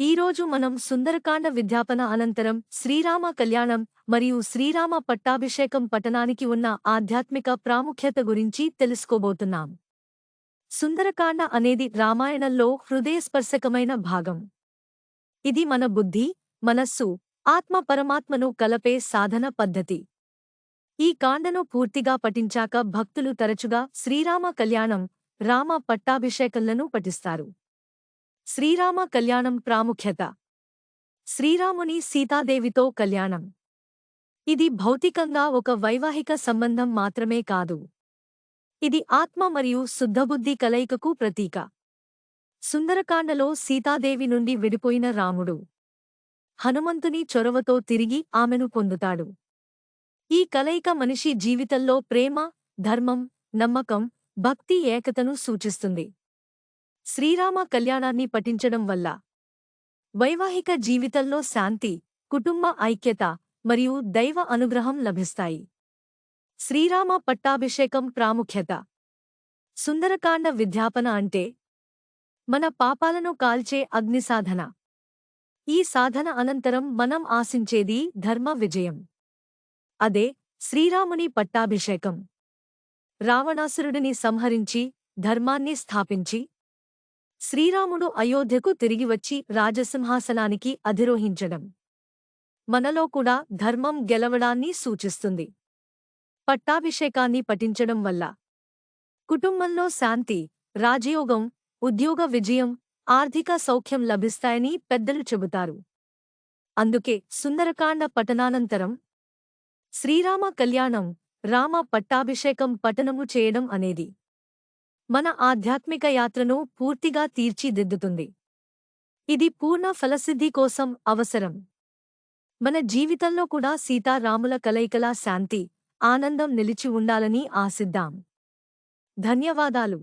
ఈరోజు మనం సుందరకాండ విద్యాపన అనంతరం శ్రీరామ కళ్యాణం మరియు శ్రీరామ పట్టాభిషేకం పఠనానికి ఉన్న ఆధ్యాత్మిక ప్రాముఖ్యత గురించి తెలుసుకోబోతున్నాం. సుందరకాండ అనేది రామాయణంలో హృదయస్పర్శకమైన భాగం. ఇది మన బుద్ధి మనస్సు ఆత్మ పరమాత్మను కలపే సాధన పద్ధతి. ఈ కాండను పూర్తిగా పఠించాక భక్తులు తరచుగా శ్రీరామ కళ్యాణం రామ పట్టాభిషేకంలను పఠిస్తారు. శ్రీరామ కళ్యాణం ప్రాముఖ్యత. శ్రీరాముని సీతాదేవితో కళ్యాణం. ఇది భౌతికంగా ఒక వైవాహిక సంబంధం మాత్రమే కాదు. ఇది ఆత్మ మరియు శుద్ధబుద్ధి కలయికకు ప్రతీక. సుందరకాండలో సీతాదేవి నుండి విడిపోయిన రాముడు. హనుమంతుని చొరవతో తిరిగి ఆమెను పొందుతాడు. ఈ కలయిక మనిషి జీవితంలో ప్రేమ ధర్మం నమ్మకం భక్తి ఏకతను సూచిస్తుంది. శ్రీరామ కళ్యాణాన్ని పఠించడం వల్ల వైవాహిక జీవితంలో శాంతి కుటుంబ ఐక్యత మరియు దైవ అనుగ్రహం లభిస్తాయి. శ్రీరామ పట్టాభిషేకం ప్రాముఖ్యత. సుందరకాండ విద్యాపన అంటే మన పాపాలను కాల్చే అగ్నిసాధన ఈ సాధన అనంతరం మనం ఆశించేది ధర్మ విజయం. అదే శ్రీరాముని పట్టాభిషేకం. రావణాసురుడిని సంహరించి ధర్మాన్ని స్థాపించి శ్రీరాముడు అయోధ్యకు తిరిగి వచ్చి రాజసింహాసనానికి అధిరోహించడం మనలో కూడా ధర్మం గెలవడాన్ని సూచిస్తుంది. పట్టాభిషేకాన్ని పఠించడం వల్ల కుటుంబంలో శాంతి రాజయోగం ఉద్యోగ విజయం ఆర్థిక సౌఖ్యం లభిస్తాయని పెద్దలు చెబుతారు. అందుకే సుందరకాండ పఠనానంతరం శ్రీరామ కళ్యాణం రామ పట్టాభిషేకం పఠనము చేయడం అనేది మన ఆధ్యాత్మిక యాత్రను పూర్తిగా తీర్చిదిద్దుతుంది. ఇది పూర్ణ ఫలసిద్ధి కోసం అవసరం. మన జీవితంలో కూడా సీతారాముల కలయికలా శాంతి ఆనందం నిలిచి ఉండాలని ఆశిద్దాం. ధన్యవాదాలు.